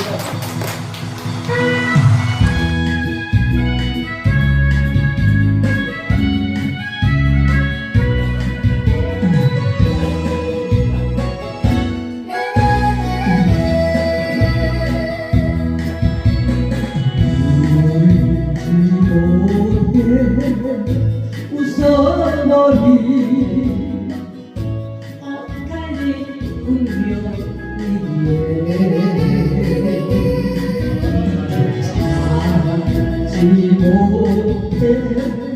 웃어 못해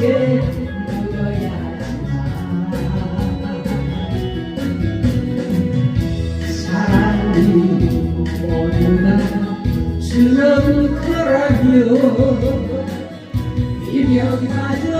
속에 묻어야 사랑이 모두가 주는 거라며 이명마저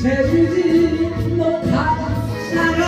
채우지 못한 사랑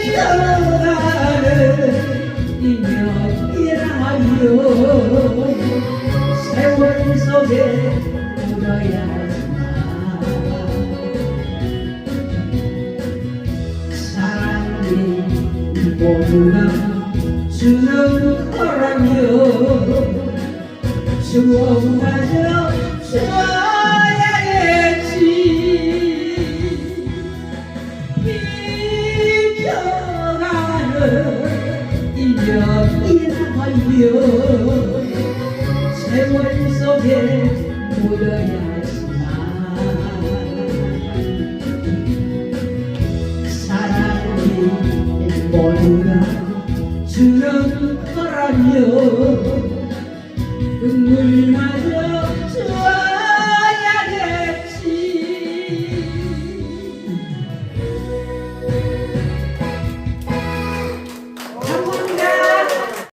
비켜가는 인연이라며 세월 속에 묻어야지만 사랑이 모두가 주는 거라며 추억마저 주어야겠지 비켜가는 인연이라며 세월 속에 묻어야지만 사랑이 모두가 주는 거라며 Amen.